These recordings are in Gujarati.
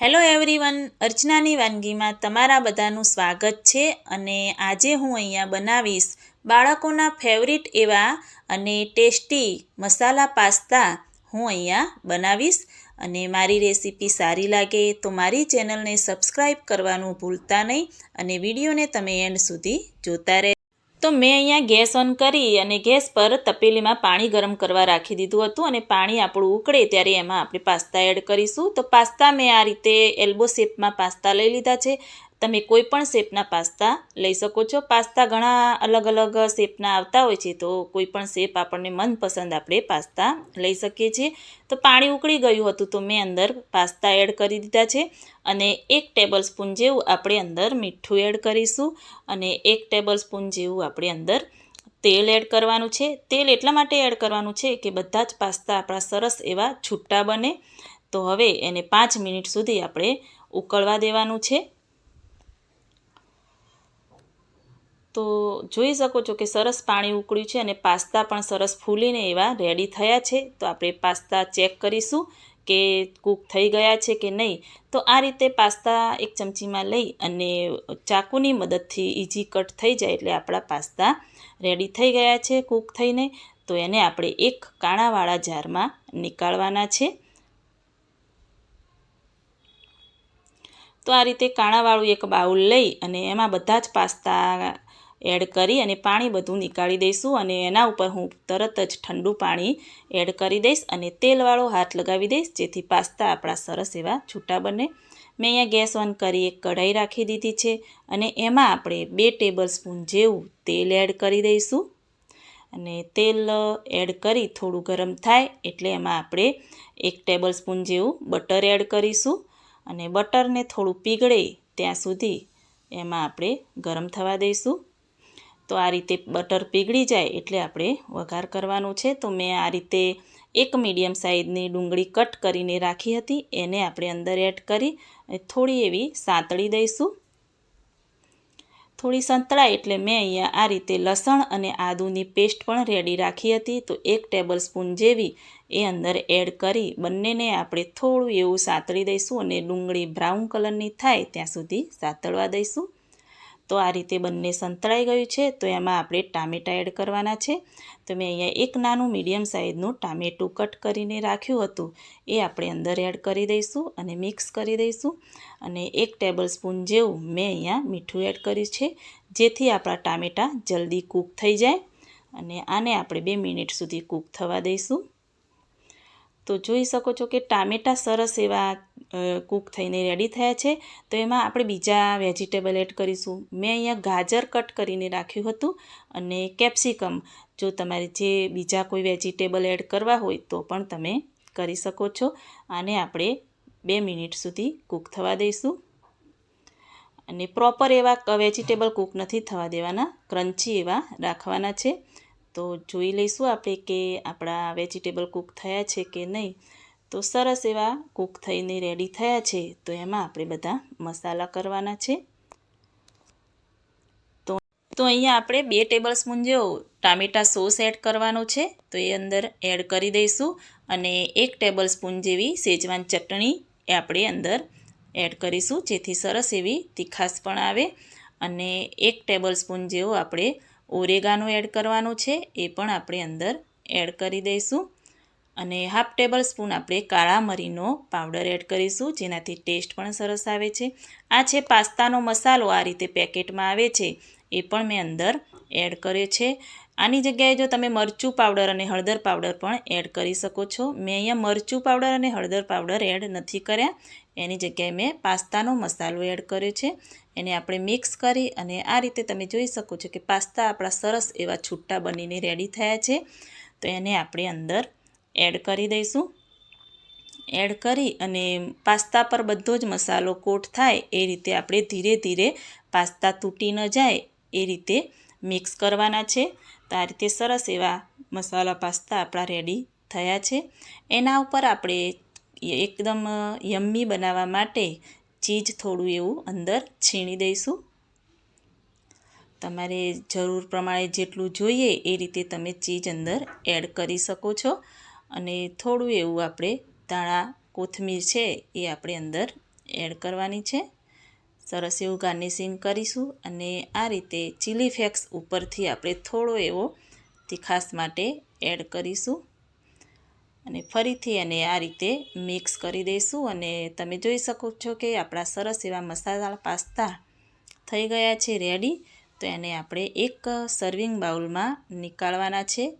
હેલો એવરીવન અર્ચનાની વાનગીમાં તમારા બધાનું સ્વાગત છે અને આજે હું અહીંયા બનાવીશ બાળકોના ફેવરિટ એવા અને ટેસ્ટી મસાલા પાસ્તા હું અહીંયા બનાવીશ અને મારી રેસીપી સારી લાગે તો મારી ચેનલને સબસ્ક્રાઈબ કરવાનું ભૂલતા નહીં અને વિડીયોને તમે એન્ડ સુધી જોતા રહે તો મેં અહીંયા ગેસ ઓન કરી અને ગેસ પર તપેલીમાં પાણી ગરમ કરવા રાખી દીધું હતું અને પાણી આપણું ઉકળે ત્યારે એમાં આપણે પાસ્તા એડ કરીશું. તો પાસ્તા મેં આ રીતે એલ્બો શેપમાં પાસ્તા લઈ લીધા છે. તમે કોઈ પણ શેપના પાસ્તા લઈ શકો છો. પાસ્તા ઘણા અલગ અલગ શેપના આવતા હોય છે, તો કોઈ પણ શેપ આપણને મનપસંદ આપણે પાસ્તા લઈ શકીએ છીએ. તો પાણી ઉકળી ગયું હતું, તો મેં અંદર પાસ્તા એડ કરી દીધા છે અને એક ટેબલ સ્પૂન જેવું આપણે અંદર મીઠું એડ કરીશું અને એક ટેબલ સ્પૂન જેવું આપણે અંદર તેલ એડ કરવાનું છે. તેલ એટલા માટે એડ કરવાનું છે કે બધા જ પાસ્તા આપણા સરસ એવા છૂટા બને. તો હવે એને પાંચ મિનિટ સુધી આપણે ઉકળવા દેવાનું છે. તો જોઈ શકો છો કે સરસ પાણી ઉકળ્યું છે અને પાસ્તા પણ સરસ ફૂલીને એવા રેડી થયા છે. તો આપણે પાસ્તા ચેક કરીશું કે કૂક થઈ ગયા છે કે નહીં. તો આ રીતે પાસ્તા એક ચમચીમાં લઈ અને ચાકુની મદદથી ઇઝી કટ થઈ જાય એટલે આપણા પાસ્તા રેડી થઈ ગયા છે કૂક થઈને. તો એને આપણે એક કાણાવાળા જારમાં નીકાળવાના છે. તો આ રીતે કાણાવાળું એક બાઉલ લઈ અને એમાં બધા જ પાસ્તા એડ કરી અને પાણી બધું નીકાળી દઈશું અને એના ઉપર હું તરત જ ઠંડુ પાણી એડ કરી દઈશ અને તેલવાળો હાથ લગાવી દઈશ, જેથી પાસ્તા આપણા સરસ એવા છૂટા બને. મેં અહીંયા ગેસ ઓન કરી એક કઢાઈ રાખી દીધી છે અને એમાં આપણે બે ટેબલ સ્પૂન જેવું તેલ એડ કરી દઈશું. અને તેલ એડ કરી થોડું ગરમ થાય એટલે એમાં આપણે એક ટેબલ સ્પૂન જેવું બટર એડ કરીશું અને બટરને થોડું પીગળે ત્યાં સુધી એમાં આપણે ગરમ થવા દઈશું. તો આ રીતે બટર પીગળી જાય એટલે આપણે વઘાર કરવાનો છે. તો મેં આ રીતે એક મીડિયમ સાઇઝની ડુંગળી કટ કરીને રાખી હતી. એને આપણે અંદર એડ કરી થોડી એવી સાંતળી દઈશું. થોડી સંતળાય એટલે મેં અહીંયા આ રીતે લસણ અને આદુની પેસ્ટ પણ રેડી રાખી હતી. તો એક ટેબલ સ્પૂન જેવી એ અંદર એડ કરી બંનેને આપણે થોડું એવું સાંતળી દઈશું અને ડુંગળી બ્રાઉન કલરની થાય ત્યાં સુધી સાંતળવા દઈશું. તો આ રીતે બંને સંતળાઈ ગયું છે. તો એમાં આપણે ટામેટાં એડ કરવાના છે. તો મેં અહીંયા એક નાનું મીડિયમ સાઇઝનું ટામેટું કટ કરીને રાખ્યું હતું. એ આપણે અંદર એડ કરી દઈશું અને મિક્સ કરી દઈશું. અને એક ટેબલ સ્પૂન જેવું મેં અહીંયા મીઠું એડ કર્યું છે, જેથી આપણા ટામેટાં જલ્દી કૂક થઈ જાય. અને આને આપણે બે મિનિટ સુધી કૂક થવા દઈશું. તો જોઈ શકો છો કે ટામેટાં સરસ એવા કૂક થઈને રેડી થયા છે. તો એમાં આપણે બીજા વેજીટેબલ એડ કરીશું. મેં અહીંયા ગાજર કટ કરીને રાખ્યું હતું અને કેપ્સિકમ જો તમારે જે બીજા કોઈ વેજીટેબલ એડ કરવા હોય તો પણ તમે કરી શકો છો. આને આપણે બે મિનિટ સુધી કૂક થવા દઈશું. અને પ્રોપર એવા વેજીટેબલ કૂક નથી થવા દેવાના. ક્રન્ચી એવા રાખવાના છે. તો જોઈ લઈશું આપણે કે આપણા વેજીટેબલ કૂક થયા છે કે નહીં. તો સરસ એવા કૂક થઈને રેડી થયા છે. તો એમાં આપણે બધા મસાલા કરવાના છે. તો તો અહીંયા આપણે બે ટેબલ સ્પૂન જેવો ટામેટા સોસ એડ કરવાનો છે. તો એ અંદર એડ કરી દઈશું અને એક ટેબલ સ્પૂન જેવી સેજવાન ચટણી એ આપણે અંદર એડ કરીશું. જેથી સરસ એવી તીખાશ પણ આવે અને એક ટેબલ સ્પૂન જેવો આપણે ઓરેગાનો એડ કરવાનો છે, એ પણ આપણે અંદર એડ કરી દઈશું. અને હાફ ટેબલ સ્પૂન આપણે કાળા મરીનો પાવડર એડ કરીશું, જેનાથી ટેસ્ટ પણ સરસ આવે છે. આ છે પાસ્તાનો મસાલો, આ રીતે પેકેટમાં આવે છે, એ પણ મેં અંદર એડ કર્યો છે. આની જગ્યાએ જો તમે મરચું પાવડર અને હળદર પાવડર પણ એડ કરી શકો છો. મેં અહીંયા મરચું પાવડર અને હળદર પાવડર એડ નથી કર્યા. એની જગ્યાએ મેં પાસ્તાનો મસાલો એડ કર્યો છે. એને આપણે મિક્સ કરી અને આ રીતે તમે જોઈ શકો છો કે પાસ્તા આપણા સરસ એવા છૂટા બનીને રેડી થયા છે. તો એને આપણે અંદર એડ કરી દઈશું. એડ કરી અને પાસ્તા પર બધો જ મસાલો કોટ થાય એ રીતે આપણે ધીરે ધીરે પાસ્તા તૂટી ન જાય એ રીતે મિક્સ કરવાના છે. તો આ રીતે સરસ એવા મસાલા પાસ્તા આપણા રેડી થયા છે. એના ઉપર આપણે એકદમ યમ્મી બનાવવા માટે ચીજ થોડું એવું અંદર છીણી દઈશું. તમારે જરૂર પ્રમાણે જેટલું જોઈએ એ રીતે તમે ચીજ અંદર એડ કરી શકો છો. અને થોડું એવું આપણે ધાણા, કોથમીર છે એ આપણે અંદર એડ કરવાની છે. સરસ એવું ગાર્નિશિંગ કરીશું અને આ રીતે ચીલી ફ્લેક્સ ઉપરથી આપણે થોડો એવો તીખાસ માટે એડ કરીશું. અને ફરીથી એને આ રીતે મિક્સ કરી દઈશું અને તમે જોઈ શકો છો કે આપણા સરસ એવા મસાલા પાસ્તા થઈ ગયા છે રેડી. તો એને આપણે એક સર્વિંગ બાઉલમાં નીકાળવાના છે.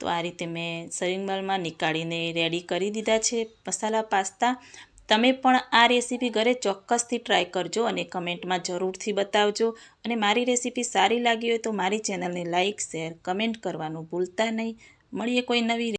તો આ રીતે મેં સર્વિંગ બાઉલમાં નીકાળીને રેડી કરી દીધા છે મસાલા પાસ્તા. તમે પણ આ રેસીપી ઘરે ચોક્કસથી ટ્રાય કરજો અને કમેન્ટમાં જરૂરથી બતાવજો. અને મારી રેસીપી સારી લાગી હોય તો મારી ચેનલને લાઇક શેર કમેન્ટ કરવાનું ભૂલતા નહીં. મળીએ કોઈ નવી